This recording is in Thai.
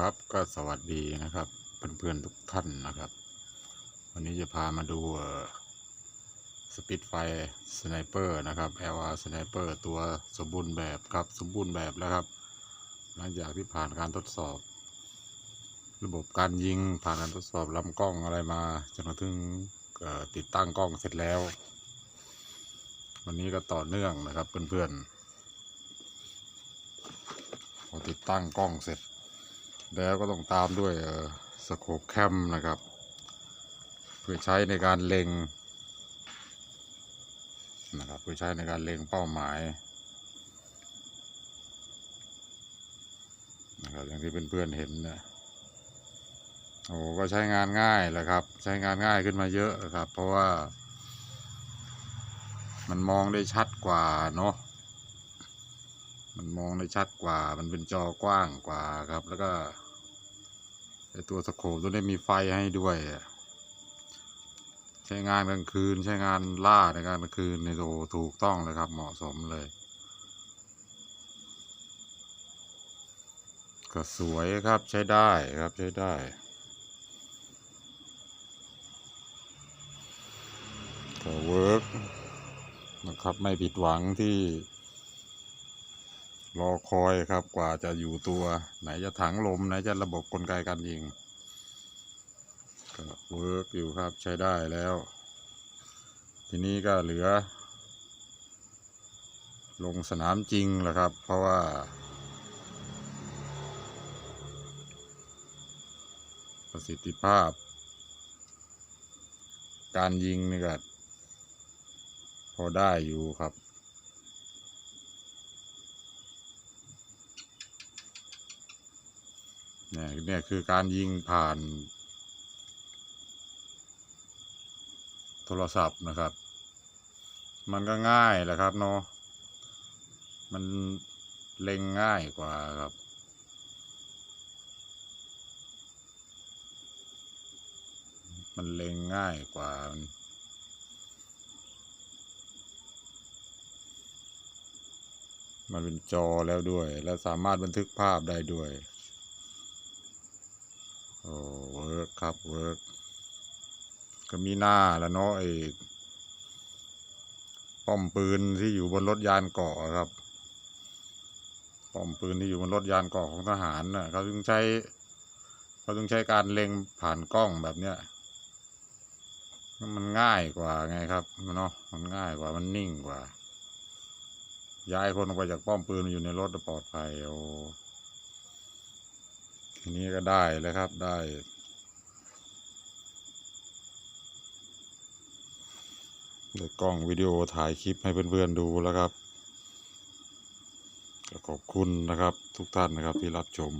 ครับก็สวัสดีนะครับเพื่อนๆทุกท่านนะครับ วันนี้จะพามาดูสปิดไฟสไนเปอร์นะครับ LR สไนเปอร์ตัวสมบูรณ์แบบครับสมบูรณ์แบบแล้วครับ หลังจากที่ผ่านการทดสอบ ระบบการยิงผ่านการทดสอบลำกล้องอะไรมาจนกระทั่งติดตั้งกล้องเสร็จแล้ว วันนี้ก็ต่อเนื่องนะครับเพื่อนๆพอติดตั้งกล้องเสร็จ แล้วก็ต้องตามด้วยสโคปแคมนะครับ เพื่อใช้ในการเล็งนะครับเพื่อใช้ในการเล็งเป้าหมายนะครับอย่างที่เพื่อนๆเห็นนะโอ้ก็ใช้งานง่ายแหละครับ ใช้งานง่ายขึ้นมาเยอะครับ เพราะว่า มันมองได้ชัดกว่าเนาะมันมองได้ชัดกว่า มันเป็นจอกว้างกว่าครับ แล้วก็ ตัวสโคปตัวนี้มีไฟให้ด้วยใช้งานกลางคืนใช้งานล่าในกลางคืนในโตถูกต้องเลยครับ เหมาะสมเลย ก็สวยครับใช้ได้ครับใช้ได้ก็เวิร์กนะครับไม่ผิดหวังที่ รอคอยครับกว่าจะอยู่ตัว ไหนจะถังลม ไหนจะระบบกลไกการยิงก็เวิร์กอยู่ครับใช้ได้แล้ว ทีนี้ก็เหลือ ลงสนามจริงแหละครับ เพราะว่า ประสิทธิภาพ การยิงนี่ก็พอได้อยู่ครับ นี่ยเนี่ยคือการยิงผ่าน โทรศัพท์นะครับ มันก็ง่ายแหละครับเนาะมันเล็งง่ายกว่าครับมันเล็งง่ายกว่า มันเป็นจอแล้วด้วย และสามารถบันทึกภาพได้ด้วย โอ้เวิร์กครับเวิร์กก็มีหน้าแล้วเนาะไอ้ป้อมปืนที่อยู่บนรถยานเกาะครับ ป้อมปืนที่อยู่บนรถยานเกาะของทหารน่ะเขาถึงใช้เขาถึงใช้การเล็งผ่านกล้องแบบเนี้ยมันง่ายกว่าไงครับเนาะมันง่ายกว่ามันนิ่งกว่า ย้ายคนออกไปจากป้อมปืนมาอยู่ในรถปลอดภัยโอ้ ทีนี้ก็ได้แล้วครับได้เดี๋ยวกล้องวิดีโอถ่ายคลิปให้เพื่อนๆดูแล้วครับขอบคุณนะครับทุกท่านนะครับที่รับชม